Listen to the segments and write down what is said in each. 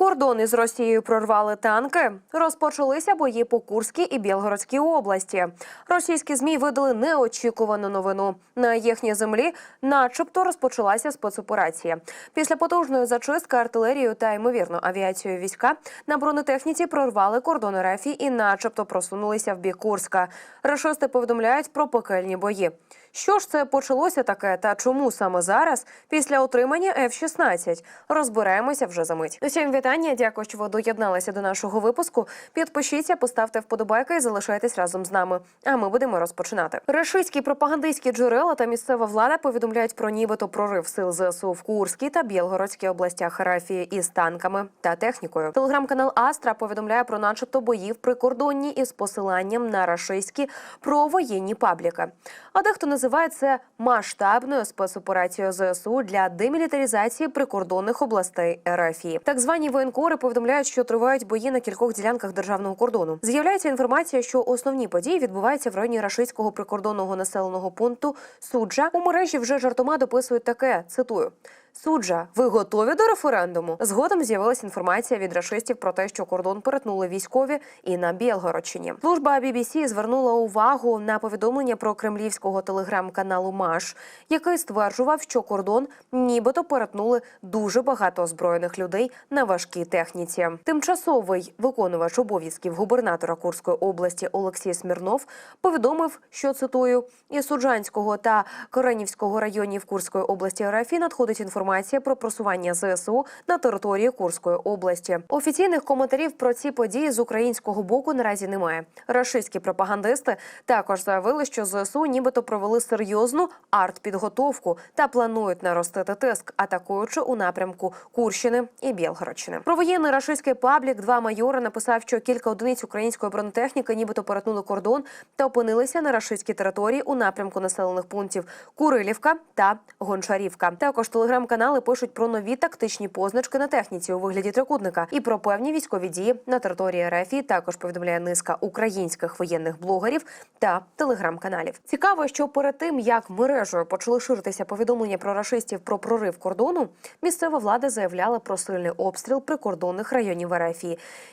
Кордони з Росією прорвали танки. Розпочалися бої по Курській і Білгородській області. Російські змі видали неочікувану новину. На їхній землі, начебто, розпочалася спецоперація. Після потужної зачистки артилерією та ймовірно авіацією війська на бронетехніці прорвали кордони РФ і, начебто, просунулися в бік Курська. Рашисти повідомляють про пекельні бої. Що ж це почалося таке, та чому саме зараз, після отримання F-16? Розбираємося вже за мить. Усім вітання. Дякую, що ви доєдналися до нашого випуску. Підпишіться, поставте вподобайки і залишайтесь разом з нами. А ми будемо розпочинати. Рашистські пропагандистські джерела та місцева влада повідомляють про нібито прорив сил ЗСУ в Курській та Білгородській областях Рафії із танками та технікою. Телеграм-канал Астра повідомляє про, начебто, бої в прикордонні із посиланням на рашистські провоєнні пабліки. А дехто називає масштабною спецоперацією ЗСУ для демілітаризації прикордонних областей РФІ. Так звані воєнкори повідомляють, що тривають бої на кількох ділянках державного кордону. З'являється інформація, що основні події відбуваються в районі рашистського прикордонного населеного пункту Суджа. У мережі вже жартома дописують таке. Цитую. Суджа, ви готові до референдуму? Згодом з'явилася інформація від рашистів про те, що кордон перетнули військові і на Білгородщині. Служба BBC звернула увагу на повідомлення про кремлівського телеграм-каналу Маш, який стверджував, що кордон нібито перетнули дуже багато озброєних людей на важкій техніці. Тимчасовий виконувач обов'язків губернатора Курської області Олексій Смірнов повідомив, що цитую із Суджанського та Коренівського районів Курської області РФ надходить інформація про просування ЗСУ на території Курської області. Офіційних коментарів про ці події з українського боку наразі немає. Рашистські пропагандисти також заявили, що ЗСУ нібито провели серйозну артпідготовку та планують наростити тиск, атакуючи у напрямку Курщини і Білгородщини. Про воєнний рашистський паблік два майори написав, що кілька одиниць української бронетехніки нібито перетнули кордон та опинилися на рашистській території у напрямку населених пунктів Курилівка та Гончарівка. Також телеграм-канали пишуть про нові тактичні позначки на техніці у вигляді трикутника і про певні військові дії на території РФ. Також повідомляє низка українських воєнних блогерів та телеграм-каналів. Цікаво, що перед тим як мережею почали ширитися повідомлення про рашистів про прорив кордону, місцева влада заявляла про сильний обстріл прикордонних районів РФ,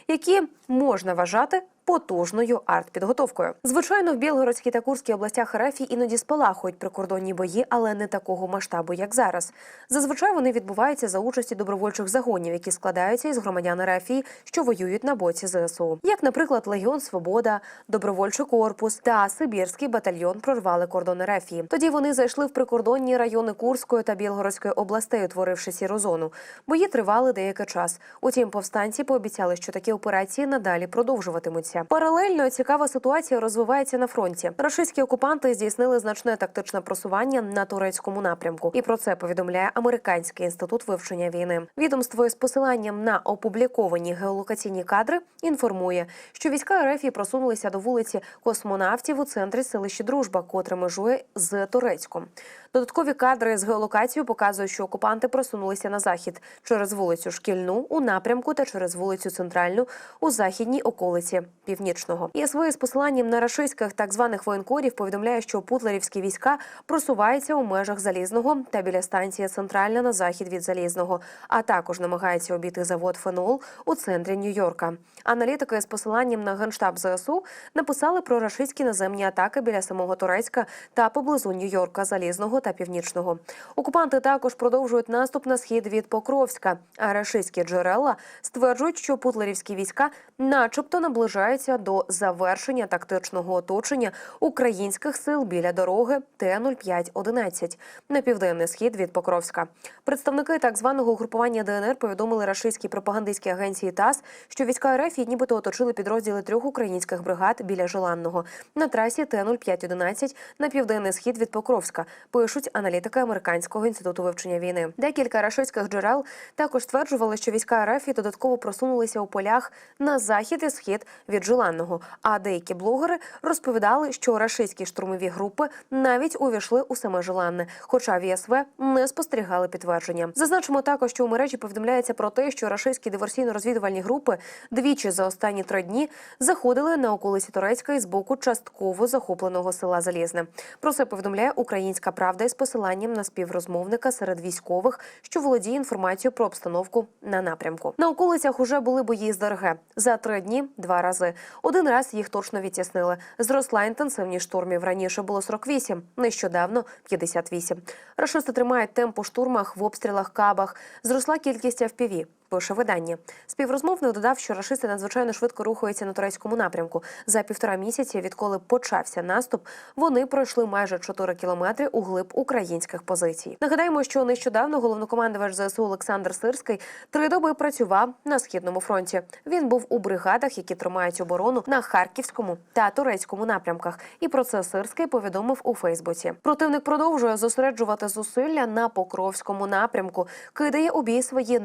які можна вважати. Потужною артпідготовкою. Звичайно, в Білгородській та Курській областях РФ іноді спалахують прикордонні бої, але не такого масштабу, як зараз. Зазвичай вони відбуваються за участі добровольчих загонів, які складаються із громадян РФ, що воюють на боці ЗСУ, як, наприклад, Легіон Свобода, добровольчий корпус та Сибірський батальйон прорвали кордон РФ. Тоді вони зайшли в прикордонні райони Курської та Білгородської областей, утворивши сіру зону. Бої тривали деякий час. Утім, повстанці пообіцяли, що такі операції надалі продовжуватимуться. Паралельно цікава ситуація розвивається на фронті. Рашистські окупанти здійснили значне тактичне просування на турецькому напрямку, і про це повідомляє американський інститут вивчення війни. Відомство із посиланням на опубліковані геолокаційні кадри інформує, що війська РФ просунулися до вулиці космонавтів у центрі селища Дружба, котре межує з Турецьком. Додаткові кадри з геолокацією показують, що окупанти просунулися на захід через вулицю Шкільну у напрямку та через вулицю Центральну у західній околиці північного. ІСВ з посиланням на рашистських так званих воєнкорів повідомляє, що путлерівські війська просуваються у межах залізного та біля станції Центральна на захід від залізного, а також намагається обійти завод Фенол у центрі Нью-Йорка. Аналітики з посиланням на генштаб ЗСУ написали про рашистські наземні атаки біля самого Турецька та поблизу Нью-Йорка, залізного та північного. Окупанти також продовжують наступ на схід від Покровська. А рашистські джерела стверджують, що путлерівські війська, начебто, наближаються до завершення тактичного оточення українських сил біля дороги Т-0511 на південний схід від Покровська. Представники так званого угрупування ДНР повідомили рашистській пропагандистській агенції ТАСС, що війська РФ нібито оточили підрозділи трьох українських бригад біля Желанного на трасі Т-0511 на південний схід від Покровська. Пишуть аналітики американського інституту вивчення війни. Декілька рашистських джерел також стверджували, що війська РФ додатково просунулися у полях на захід і схід від Желанного. А деякі блогери розповідали, що рашистські штурмові групи навіть увійшли у саме Желанне, хоча в ЄСВ не спостерігали підтвердження. Зазначимо також, що у мережі повідомляється про те, що рашистські диверсійно-розвідувальні групи двічі за останні три дні заходили на околиці Турецька із боку частково захопленого села Залізне. Про це повідомляє Українська Правда із посиланням на співрозмовника серед військових, що володіє інформацією про обстановку на напрямку. На околицях уже були бої з ДРГ. За три дні два рази. Один раз їх точно відтіснили. Зросла інтенсивність штурмів. Раніше було 48, нещодавно 58. Рашисти тримають темп у штурмах в обстрілах кабах. Зросла кількість FPV. Пише видання. Співрозмовник додав, що рашисти надзвичайно швидко рухаються на турецькому напрямку. За півтора місяці, відколи почався наступ, вони пройшли майже 4 кілометри у глиб українських позицій. Нагадаємо, що нещодавно головнокомандувач ЗСУ Олександр Сирський три доби працював на східному фронті. Він був у бригадах, які тримають оборону на харківському та турецькому напрямках. І про це Сирський повідомив у Фейсбуці. Противник продовжує зосереджувати зусилля на покровському напрямку, кидає у бій свої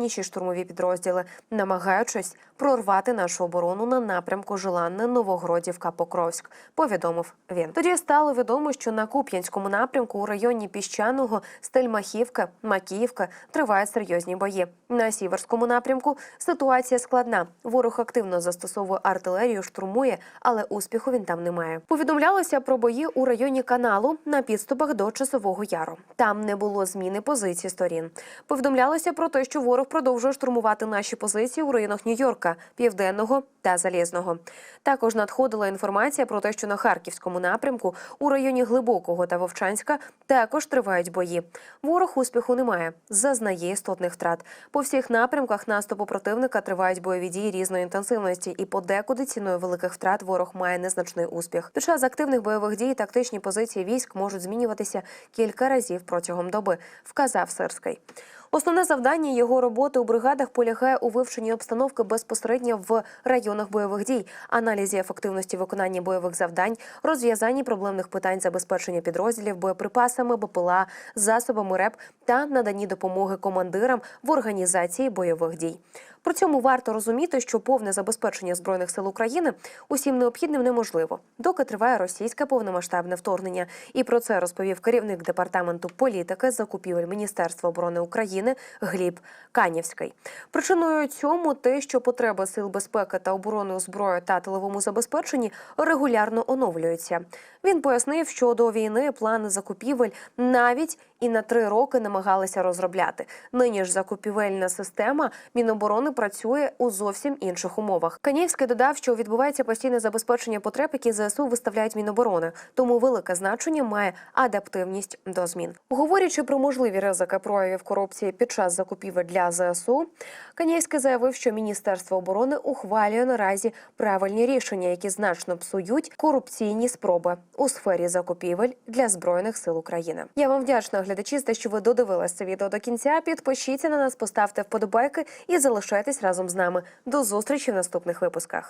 найдосвідченіші штурмові підрозділи, намагаючись прорвати нашу оборону на напрямку Желанне Новогродівка Покровськ. Повідомив він. Тоді стало відомо, що на Куп'янському напрямку у районі піщаного Стельмахівка, Макіївка тривають серйозні бої. На сіверському напрямку ситуація складна. Ворог активно застосовує артилерію, штурмує, але успіху він там не має. Повідомлялося про бої у районі каналу на підступах до часового яру. Там не було зміни позицій сторін. Повідомлялося про те, що ворог продовжує штурмувати наші позиції у районах Нью-Йорка, Південного та Залізного. Також надходила інформація про те, що на харківському напрямку у районі Глибокого та Вовчанська також тривають бої. Ворог успіху немає, зазнає істотних втрат. По всіх напрямках наступу противника тривають бойові дії різної інтенсивності, і подекуди ціною великих втрат ворог має незначний успіх. Під час активних бойових дій тактичні позиції військ можуть змінюватися кілька разів протягом доби, вказав Сирський. Основне завдання його роботи у бригадах полягає у вивченні обстановки безпосередньо в районах бойових дій, аналізі ефективності виконання бойових завдань, розв'язанні проблемних питань забезпечення підрозділів боєприпасами, БПЛА, засобами РЕП та наданні допомоги командирам в організації бойових дій. При цьому варто розуміти, що повне забезпечення збройних сил України усім необхідним неможливо, доки триває російське повномасштабне вторгнення. І про це розповів керівник департаменту політики закупівель Міністерства оборони України Гліб Канівський. Причиною цьому те, що потреби сил безпеки та оборони у зброї та тиловому забезпеченні регулярно оновлюються. Він пояснив, що до війни плани закупівель навіть і на три роки намагалися розробляти. Нині ж закупівельна система Міноборони працює у зовсім інших умовах. Канівський додав, що відбувається постійне забезпечення потреб, які ЗСУ виставляють Міноборони, тому велике значення має адаптивність до змін. Говорячи про можливі ризики проявів корупції під час закупівель для ЗСУ, Канівський заявив, що Міністерство оборони ухвалює наразі правильні рішення, які значно псують корупційні спроби у сфері закупівель для збройних сил України. Я вам вдячна глядачі за те, що ви додивились це відео до кінця. Підпишіться на нас, поставте вподобайки і залишайтесь разом з нами. До зустрічі в наступних випусках.